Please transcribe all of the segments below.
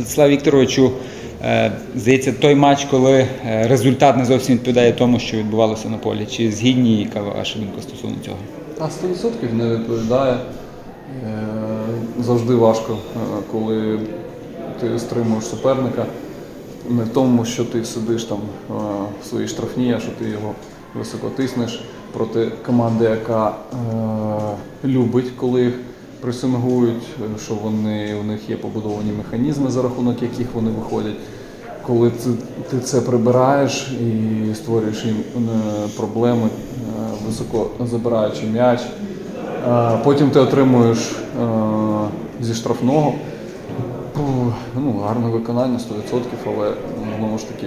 Святослав Вікторовичу, е, здається, той матч, коли е, результат не зовсім відповідає тому, що відбувалося на полі. Чи згідні, яка ваша думка стосовно цього? А 100% не відповідає. Е, Завжди важко, коли ти стримуєш суперника. Не в тому, що ти сидиш там в своїй штрафній, а що ти його високо тиснеш проти команди, яка е, любить, коли пресингують, що вони, у них є побудовані механізми, за рахунок яких вони виходять. Коли ти, ти це прибираєш і створюєш їм е, проблеми, е, високо забираючи м'яч, е, потім ти отримуєш зі штрафного. Ну, гарне виконання 100%, але ну, знову ж таки,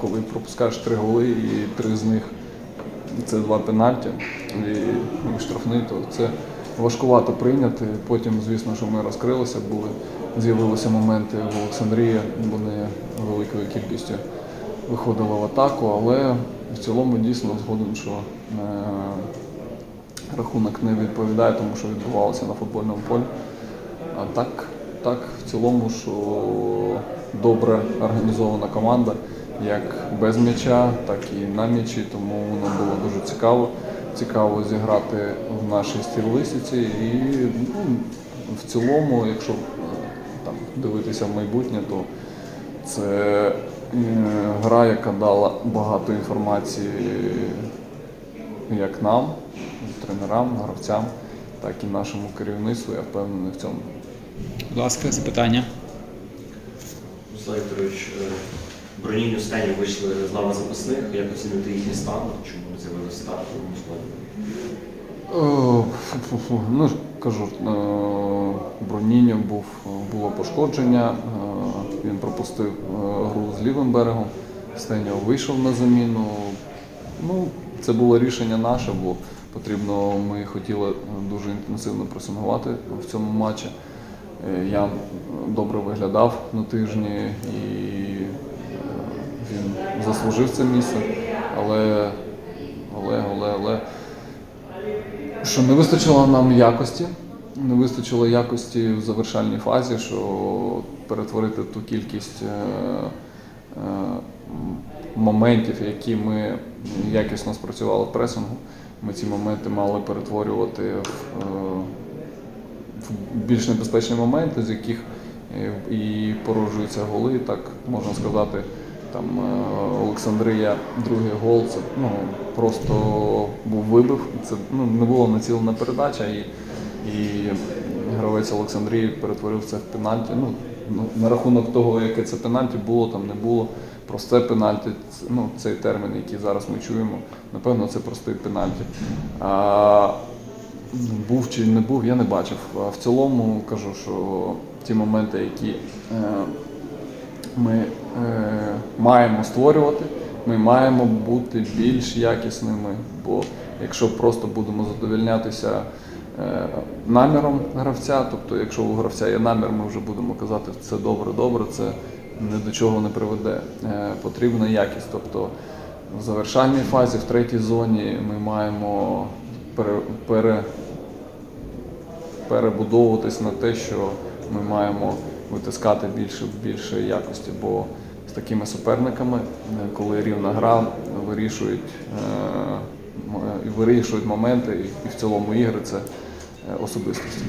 коли пропускаєш три голи і три з них це два пенальті і штрафний, то це важкувато прийняти. Потім, звісно, що ми розкрилися, були, з'явилися моменти в Олександрії, вони великою кількістю виходили в атаку, але в цілому дійсно згоден, що е, рахунок не відповідає тому, що відбувалося на футбольному полі. А так, так, в цілому, що добре організована команда, як без м'яча, так і на м'ячі, тому нам було дуже цікаво. Цікаво зіграти в нашій стілистиці. І ну, в цілому, якщо е, там, дивитися в майбутнє, то це е, гра, яка дала багато інформації як нам, тренерам, гравцям, так і нашому керівництву. Я впевнений в цьому. Будь ласка, запитання. Руслан Е, Стені вийшли з лави запасних. Як оцінити їхній стан? Чому з'явилися в стартовому складі? Ну кажу, е, був було пошкодження. е, Він пропустив е, гру з лівим берегом. Стеньо вийшов на заміну. Ну, це було рішення наше, бо потрібно. Ми хотіли дуже інтенсивно пресингувати в цьому матчі. Я добре виглядав на тижні і він заслужив це місце, але, але, але, але що не вистачило нам якості, не вистачило якості в завершальній фазі, що перетворити ту кількість е, е, моментів, які ми якісно спрацювали в пресингу. Ми ці моменти мали перетворювати в, е, в більш небезпечні моменти, з яких і породжуються голи, так можна сказати. Там е, Олександрія, другий гол, це ну, просто був вибив. Це ну, не була націлена передача, і, і гравець Олександрії перетворив це в пенальті. Ну, ну, на рахунок того, яке це пенальті, було там, не було. Просте пенальті, ну, цей термін, який зараз ми чуємо, напевно, це простий пенальті. А, був чи не був, я не бачив. А в цілому кажу, що ті моменти, які е, ми маємо створювати, ми маємо бути більш якісними. Бо якщо просто будемо задовольнятися е, наміром гравця, тобто якщо у гравця є намір, ми вже будемо казати, це добре, добре, це ні до чого не приведе. Е, потрібна якість. Тобто в завершальній фазі, в третій зоні ми маємо пере, пере, перебудовуватись на те, що ми маємо витискати більше більше якості. Бо з такими суперниками, е, коли рівна гра, вирішують, е, вирішують моменти і, в цілому ігри це е, особистості.